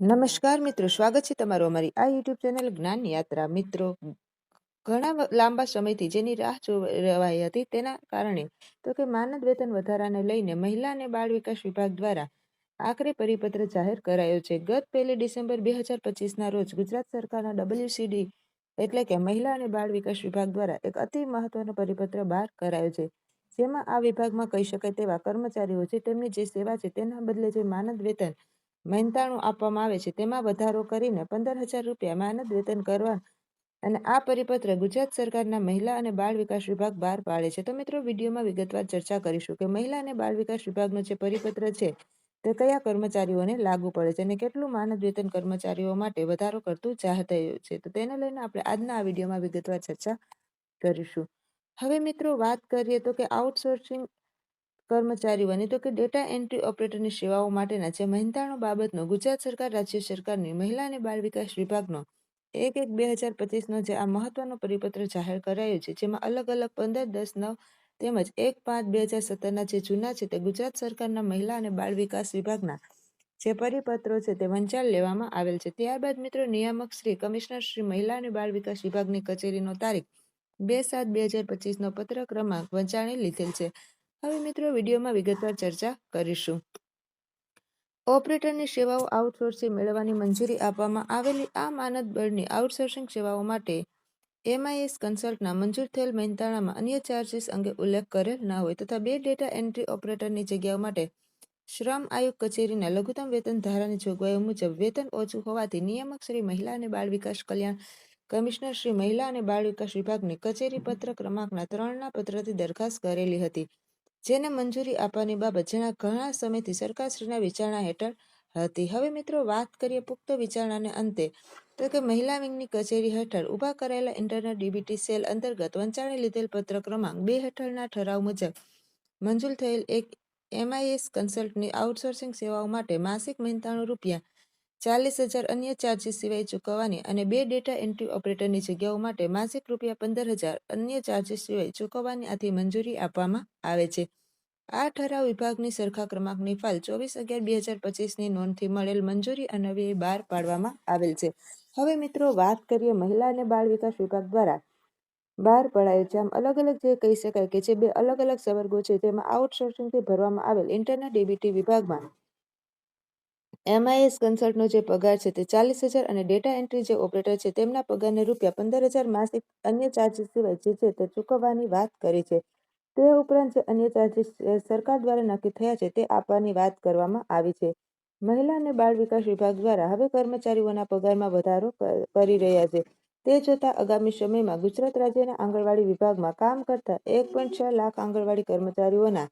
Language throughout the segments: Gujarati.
નમસ્કાર મિત્રો, સ્વાગત છે તમારું અમારી આ યુટ્યુબ ચેનલ જ્ઞાન યાત્રા. મિત્રો, ઘણા લાંબા સમયથી જેની રાહ જોવાઈ હતી તેના કારણે તો કે માનદ વેતન વધારાને લઈને મહિલા અને બાળ વિકાસ વિભાગ દ્વારા આખરે પરિપત્ર જાહેર કરાયો છે. ગત પહેલી ડિસેમ્બર બે હજાર પચીસના રોજ ગુજરાત સરકારના ડબલ્યુસીડી એટલે કે મહિલા અને બાળ વિકાસ વિભાગ દ્વારા એક અતિ મહત્વનો પરિપત્ર બહાર કરાયો છે. જેમાં આ વિભાગમાં કહી શકાય તેવા કર્મચારીઓ છે, તેમની જે સેવા છે તેના બદલે જે માનદ વેતન મહેનતાણું આપવામાં આવે છે. તેમાં વધારો કરીને પંદર હજાર રૂપિયા માનદ વેતન કરવા અને આ પરિપત્ર ગુજરાત સરકારના મહિલા અને બાળ વિકાસ વિભાગ બહાર પાડે છે. તો મિત્રો, વિડીયોમાં વિગતવાર ચર્ચા કરીશું કે મહિલા અને બાળ વિકાસ વિભાગનો જે પરિપત્ર છે, તે કયા કર્મચારીઓને લાગુ પડે છે અને કેટલું માનદ વેતન કર્મચારીઓ માટે વધારો કરતું જાહેર થયું છે. તો તેને લઈને આપણે આજના આ વિડીયોમાં વિગતવાર ચર્ચા કરીશું. હવે મિત્રો, વાત કરીએ તો કે આઉટસોર્સિંગ કર્મચારીઓની તો કે ડેટા એન્ટ્રી ઓપરેટરની સેવાઓ માટેના જે મહેનતાણો બાબતનો ગુજરાત સરકાર, રાજ્ય સરકારની મહિલા અને બાળ વિકાસ વિભાગનો એક એક બે હજાર પચીસનો જે આ મહત્વનો પરિપત્ર જાહેર કરાયો છે, જેમાં અલગ અલગ પંદર, દસ, નવ તેમજ એક પાંચ બે હજાર સત્તરના જે જૂના છે તે ગુજરાત સરકારના મહિલા અને બાળ વિકાસ વિભાગના જે પરિપત્રો છે તે વંચાણ લેવામાં આવેલ છે. ત્યારબાદ મિત્રો નિયામક શ્રી કમિશનર શ્રી મહિલા અને બાળ વિકાસ વિભાગની કચેરીનો તારીખ બે સાત બે હજાર પચીસનો પત્ર ક્રમાંક વંચાણી લીધેલ છે. હવે મિત્રો વિડીયોમાં વિગતવાર ચર્ચા કરીશું. ઓપરેટરની સેવાઓ આઉટસોર્સિંગ મેળવવાની મંજૂરી આપવામાં આવેલી આ માનદ બળની આઉટસોર્સિંગ સેવાઓ માટે એમઆઈએસ કન્સલ્ટના મંજૂર થયેલ મહેનતાણામાં અન્ય ચાર્જીસ અંગે ઉલ્લેખ કરેલ ન હોય તથા બે ડેટા એન્ટ્રી ઓપરેટરની જગ્યાઓ માટે શ્રમ આયોગ કચેરીના લઘુત્તમ વેતન ધારાની જોગવાઈઓ મુજબ વેતન ઓછું હોવાથી નિયામક શ્રી મહિલા અને બાળ વિકાસ કલ્યાણ કમિશનર શ્રી મહિલા અને બાળ વિકાસ વિભાગની કચેરી પત્ર ક્રમાંકના ત્રણના પત્રથી દરખાસ્ત કરેલી હતી. જેને મંજૂરી આપવાની બાબત જેના ઘણા સમયથી સરકારશ્રીના વિચારણા હેઠળ હતી. હવે મિત્રો વાત કરીએ પુખ્ત વિચારણાને અંતે, તો કે મહિલા વિંગની કચેરી હેઠળ ઊભા કરાયેલા ઇન્ટરનેટ ડીબીટી સેલ અંતર્ગત વંચાણે લીધેલ પત્ર ક્રમાંક બે હેઠળના ઠરાવ મુજબ, મંજૂર થયેલ એક એમઆઈએસ કન્સલ્ટની આઉટસોર્સિંગ સેવાઓ માટે માસિક મહેનતાણું રૂપિયા ચાલીસ હજાર અન્ય ચાર્જીસ સિવાય ચૂકવવાની અને બે ડેટા એન્ટ્રી ઓપરેટરની જગ્યાઓ માટે માસિક રૂપિયા પંદર હજાર અન્ય ચાર્જીસ સિવાય ચૂકવવાની આથી મંજૂરી આપવામાં આવે છે. આ ઠરાવ વિભાગની સરખા ક્રમાંકની ફાઇલ ચોવીસ અગિયાર બે હજાર પચીસની નોંધથી મળેલ મંજૂરી અન્વયે બહાર પાડવામાં આવેલ છે. હવે મિત્રો વાત કરીએ મહિલા અને બાળ વિકાસ વિભાગ દ્વારા. બહાર પડાયો છે. અલગ અલગ જે કહી શકાય કે જે બે અલગ અલગ સવર્ગો છે, તેમાં આઉટસોર્સિંગથી ભરવામાં આવેલ ઇન્ટરનેટ ડીબીટી વિભાગમાં એમઆઈએસ કન્સલ્ટનો જે પગાર છે તે ચાલીસ હજાર અને ડેટા એન્ટ્રી જે ઓપરેટર છે તેમના પગારને રૂપિયા પંદર હજાર માસિક અન્ય ચાર્જીસ સિવાય જે છે તે ચૂકવવાની વાત કરી છે. તે ઉપરાંત જે અન્ય ચાર્જીસ સરકાર દ્વારા નક્કી થયા છે તે આપવાની વાત કરવામાં આવી છે. મહિલા અને બાળ વિકાસ વિભાગ દ્વારા હવે કર્મચારીઓના પગારમાં વધારો કરી રહ્યા છે. તે જોતા આગામી સમયમાં ગુજરાત રાજ્યના આંગણવાડી વિભાગમાં કામ કરતા એક પોઈન્ટ છ લાખ આંગણવાડી કર્મચારીઓના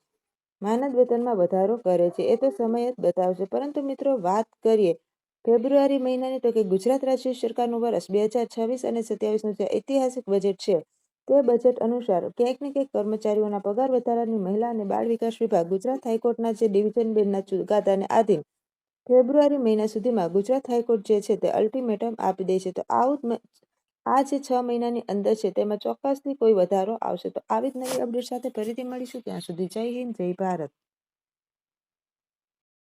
માનદ વેતનમાં વધારો કરે છે, એ તો સમય જ બતાવશે. પરંતુ મિત્રો, વાત કરીએ. ફેબ્રુઆરી મહિનાની તો કે ગુજરાત રાજ્ય સરકારનું વર્ષ બે હજાર છવ્વીસ અને સત્યાવીસનું જે ઐતિહાસિક બજેટ છે, તે બજેટ અનુસાર ક્યાંક ને ક્યાંક કર્મચારીઓના પગાર વધારાની મહિલા અને બાળ વિકાસ વિભાગ ગુજરાત હાઈકોર્ટના જે ડિવિઝન બેનના ચુકાદાને આધીન ફેબ્રુઆરી મહિના સુધીમાં ગુજરાત હાઈકોર્ટ જે છે તે અલ્ટિમેટમ આપી દે છે. તો આવું આ જે છ મહિનાની અંદર છે, તેમાં ચોક્કસથી કોઈ વધારો આવશે. તો આવી જ નવી અપડેટ સાથે ફરીથી મળીશું. ત્યાં સુધી જય હિન્દ, જય ભારત.